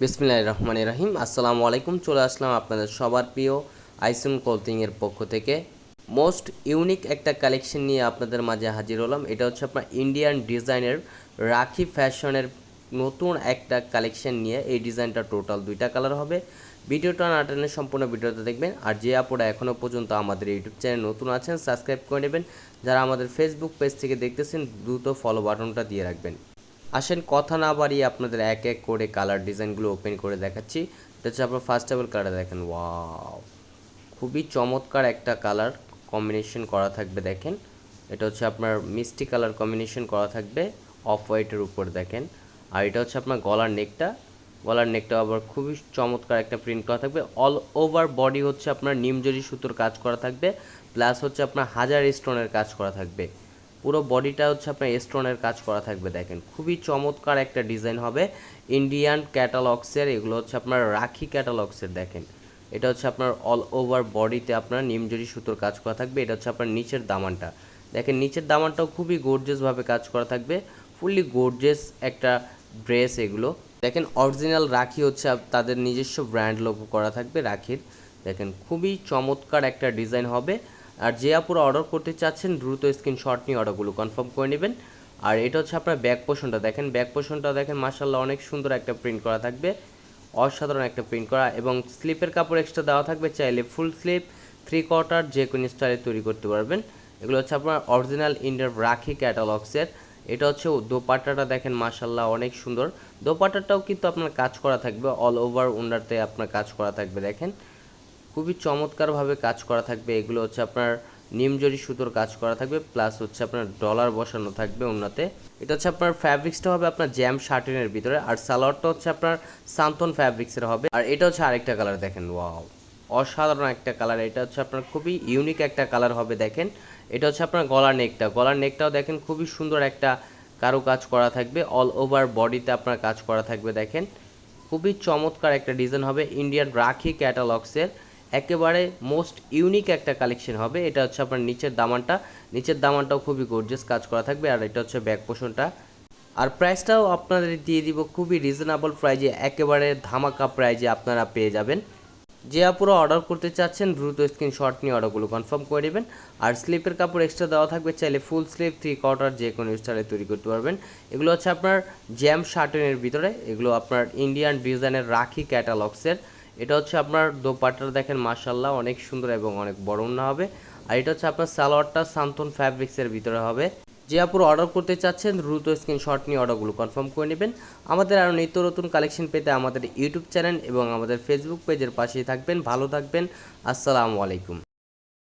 বিসমিল্লাহ রহমান রাহিম। আসসালামু আলাইকুম। চলে আসলাম আপনাদের সবার প্রিয় আইসুন ক্লোথিংয়ের পক্ষ থেকে। মোস্ট ইউনিক একটা কালেকশন নিয়ে আপনাদের মাঝে হাজির হলাম। এটা হচ্ছে আপনার ইন্ডিয়ান ডিজাইনের রাখি ফ্যাশনের নতুন একটা কালেকশন নিয়ে। এই ডিজাইনটা টোটাল দুইটা কালার হবে। ভিডিওটা না টেনে সম্পূর্ণ ভিডিওতে দেখবেন। আর যে আপুরা এখনও পর্যন্ত আমাদের ইউটিউব চ্যানেল নতুন আছেন সাবস্ক্রাইব করে নেবেন। যারা আমাদের ফেসবুক পেজ থেকে দেখতেছেন, দ্রুত ফলো বাটনটা দিয়ে রাখবেন। আসেন, কথা না বাড়িয়ে আপনাদের এক এক করে কালার ডিজাইনগুলো ওপেন করে দেখাচ্ছি। এটা হচ্ছে আপনার ফার্স্ট টেবল কালার দেখেন ওয়াও খুবই চমৎকার একটা কালার কম্বিনেশন করা থাকবে, দেখেন। এটা হচ্ছে আপনার মিষ্টি কালার কম্বিনেশন করা থাকবে অফ হোয়াইটের উপর, দেখেন। আর এটা হচ্ছে আপনার গলার নেকটা গলার নেকটা আবার খুবই চমৎকার একটা প্রিন্ট করা থাকবে। অল ওভার বডি হচ্ছে আপনার নিমজরি সুতোর কাজ করা থাকবে প্লাস হচ্ছে আপনার হাজার স্টোনের কাজ করা থাকবে। পুরো বডিটা হচ্ছে আপনার স্টোনের কাজ করা থাকবে, দেখেন। খুবই চমৎকার একটা ডিজাইন হবে। ইন্ডিয়ান ক্যাটালগসের এগুলো হচ্ছে আপনার রাখি ক্যাটালগসের দেখেন। এটা হচ্ছে আপনার অল ওভার বডিতে আপনার নিমজরি সুতোর কাজ করা থাকবে। এটা হচ্ছে আপনার নিচের দামানটা। দেখেন, নিচের দামানটাও খুবই গোর্জেসভাবে কাজ করা থাকবে। ফুললি গোর্জেস একটা ড্রেস এগুলো। দেখেন অরিজিনাল রাখি হচ্ছে তাদের নিজস্ব ব্র্যান্ড লোগো করা থাকবে রাখির। দেখেন, খুবই চমৎকার একটা ডিজাইন হবে। আর যে আপুরা অর্ডার করতে চাচ্ছেন, দ্রুত স্ক্রিনশট নিয়ে অর্ডারগুলো কনফার্ম করে নেবেন। আর এটা হচ্ছে আপনার ব্যাক পোর্শনটা দেখেন ব্যাক পোর্শনটা দেখেন মার্শাল্লাহ অনেক সুন্দর একটা প্রিন্ট করা থাকবে। অসাধারণ একটা প্রিন্ট করা। এবং স্লিপের কাপড় এক্সট্রা দেওয়া থাকবে। চাইলে ফুল স্লিপ থ্রি কোয়ার্টার যে কোনো স্টাইলে তৈরি করতে পারবেন। এগুলো হচ্ছে আপনার অরিজিনাল ইন্ডিয়ার রাখি ক্যাটালগসের এটা হচ্ছে দোপাট্টাটা দেখেন মাশাল্লাহ অনেক সুন্দর। দোপাট্টাটাও কিন্তু আপনার কাজ করা থাকবে। অল ওভার উন্ডারতে আপনার কাজ করা থাকবে, দেখেন। খুবই চমৎকারভাবে কাজ করা থাকবে। এগুলো হচ্ছে আপনার নিমজরি সুতোর কাজ করা থাকবে, প্লাস হচ্ছে আপনার ডলার বসানো থাকবে ওনাতে এটা হচ্ছে আপনার ফ্যাব্রিক্সটা হবে আপনার জ্যাম শার্টিনের ভিতরে, আর সালোয়ারটা হচ্ছে আপনার সান্তন ফ্যাব্রিক্সের হবে। আর এটা হচ্ছে আরেকটা কালার দেখেন, ওয়াও, অসাধারণ একটা কালার। এটা হচ্ছে আপনার খুবই ইউনিক একটা কালার হবে দেখেন। এটা হচ্ছে আপনার গলার নেকটা, গলার নেকটাও দেখেন খুবই সুন্দর একটা কারও কাজ করা থাকবে অল ওভার বডিতে আপনার কাজ করা থাকবে দেখেন। খুবই চমৎকার একটা ডিজাইন হবে ইন্ডিয়ান রাখি ক্যাটালগসের একেবারে মোস্ট ইউনিক একটা কালেকশন হবে। এটা হচ্ছে আপনার নিচের দামানটা। নিচের দামানটাও খুবই গর্জিয়াস কাজ করা থাকবে। আর এটা হচ্ছে ব্যাক পোষণটা আর প্রাইসটাও আপনাদের দিয়ে দিব খুবই রিজনেবল প্রাইজে একেবারে ধামাকা প্রাইজে আপনারা পেয়ে যাবেন। যে আপুরা অর্ডার করতে চাচ্ছেন, দ্রুত স্ক্রিনশট নিয়ে অর্ডারগুলো কনফার্ম করে নেবেন। আর স্লিপের কাপড় এক্সট্রা দেওয়া থাকবে, চাইলে ফুল স্লিপ থ্রি কোয়ার্টার যে কোনো স্টাইলে তৈরি করতে পারবেন। এগুলো হচ্ছে আপনার জ্যাম শার্টনের ভিতরে। এগুলো আপনার ইন্ডিয়ান ডিজাইনের রাখি ক্যাটালগসের এটা হচ্ছে আপনার দোপাট্টার দেখেন মাসাল্লাহ অনেক সুন্দর এবং অনেক বড় না হবে। আর এটা হচ্ছে আপনার সালোয়ারটা সান্তন ফ্যাব্রিক্সের ভিতরে হবে। যে আপুর অর্ডার করতে চাচ্ছেন, দ্রুত স্ক্রিনশট নিয়ে অর্ডারগুলো কনফার্ম করে নেবেন। আমাদের আরও নিত্য নতুন কালেকশন পেতে আমাদের ইউটিউব চ্যানেল এবং আমাদের ফেসবুক পেজের পাশেই থাকবেন। ভালো থাকবেন। আসসালামু আলাইকুম।